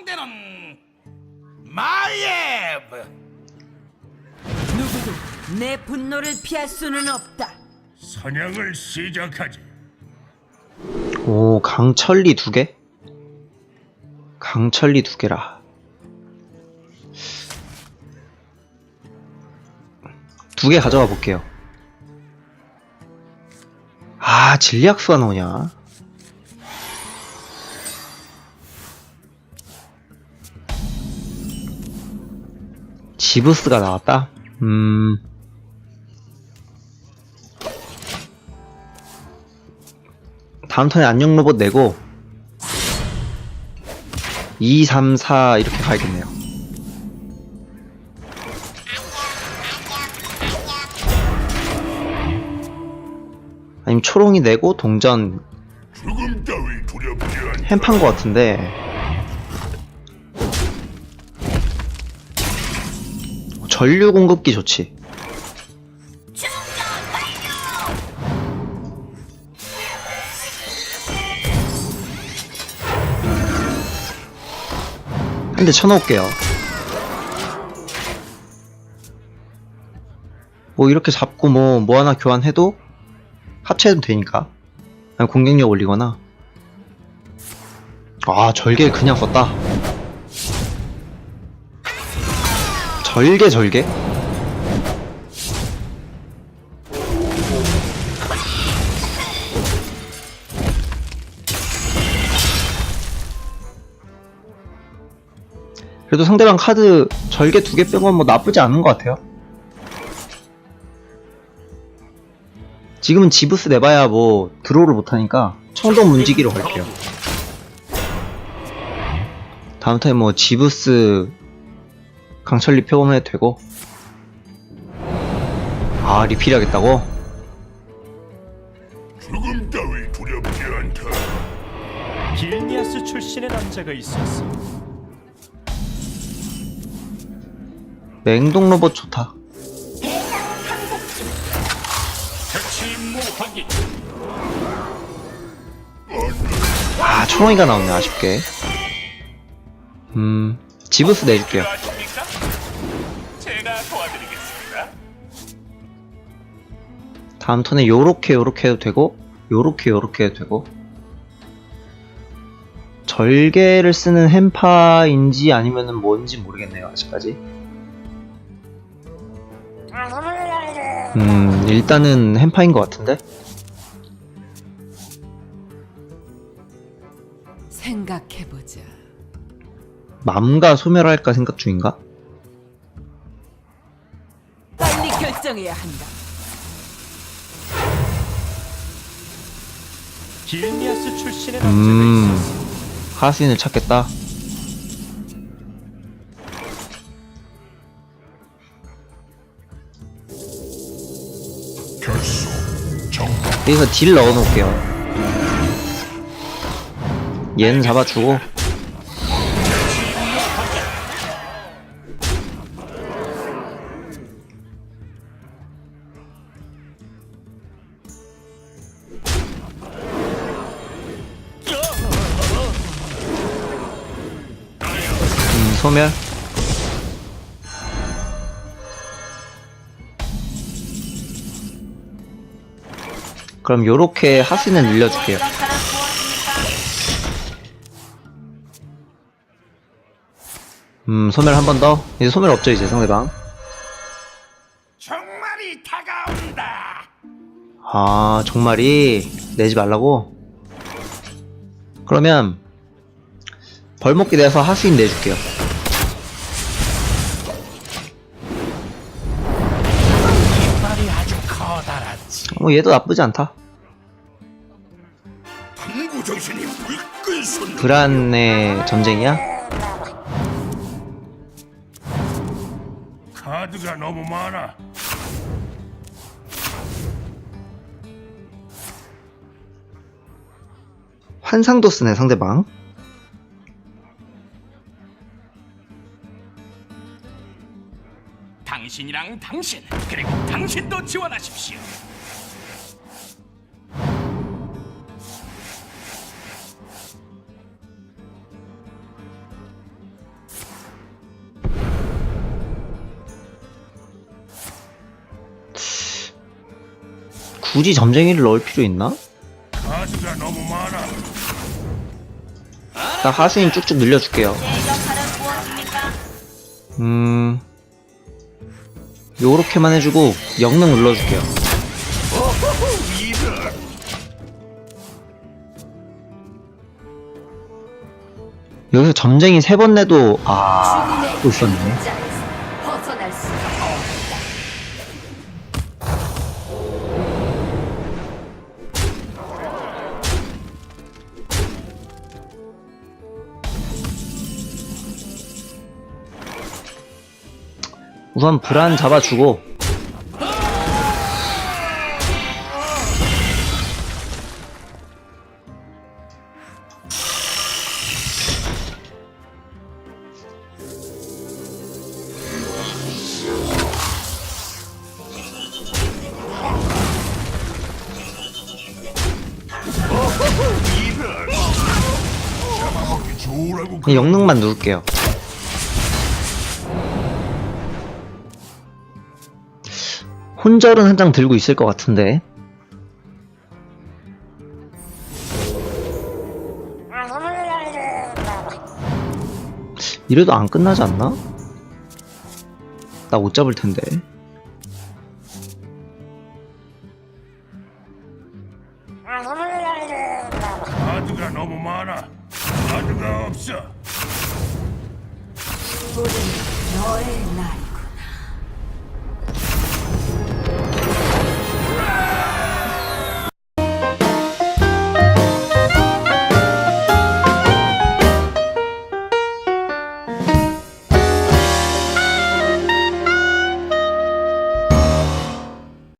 상대는 마예브. 누구도 내 분노를 피할 수는 없다. 사냥을 시작하지. 오, 강철리 두 개? 강철리 두 개라. 두 개 가져가 볼게요. 아, 진리학수가 나오냐? 지브스가 나왔다? 음. 다음 턴에 안녕 로봇 내고 2, 3, 4 이렇게 가야겠네요. 아니면 초롱이 내고 동전. 햄판 것 같은데 전류 공급기 좋지. 한 대 쳐놓을게요. 뭐 이렇게 잡고 뭐, 뭐 하나 교환해도 합체해도 되니까. 공격력 올리거나. 아, 절개 그냥 썼다. 절개, 절개? 그래도 상대방 카드 절개 두개 빼고 뭐 나쁘지 않은 것 같아요. 지금은 지브스 내봐야 뭐 드로우를 못하니까 청동 문지기로 갈게요. 다음 타임 뭐 지브스 강철리 표범해도 되고 아 리필하겠다고? 죽음 따위 두렵지 않다. 길니아스 출신의 남자가 있었어. 맹동 로봇 좋다. 아 초롱이가 나오네 아쉽게 음 지브스 내줄게요 다음 턴에 요렇게 요렇게 해도 되고 요렇게 요렇게 해도 되고 절개를 쓰는 햄파인지 아니면은 뭔지 모르겠네요 아직까지 음 일단은 햄파인 것 같은데 생각해보자. 맘과 소멸할까 생각 중인가? 빨리 결정해야 한다. 길니아스 출신의 남자가 음 있었어. 하수인을 찾겠다. 여기서 딜 넣어놓을게요 얘는 잡아주고 소멸. 그럼 요렇게 하수인을 늘려줄게요. 음 소멸 한 번 더. 이제 소멸 없죠 이제 상대방. 정말이 다가온다. 아 정말이? 내지 말라고? 그러면 벌목기 내서 하수인 내줄게요 어 얘도 나쁘지 않다. 불안의 전쟁이야 카드가 너무 많아. 환상도 쓰네 상대방 당신이랑 당신 그리고 당신도 지원하십시오. 굳이 점쟁이를 넣을 필요 있나? 나 하수인 쭉쭉 늘려줄게요. 음, 요렇게만 해주고 영능 눌러줄게요. 여기서 점쟁이 세 번 내도 아, 또 있었네. 벗 우선 불안 잡아주고 영능만 누를게요. 혼절은 한 장 들고 있을 것 같은데. 이래도 안 끝나지 않나? 나 못 잡을 텐데. 카드가 너무 많아. 카드가 없어. 너의 날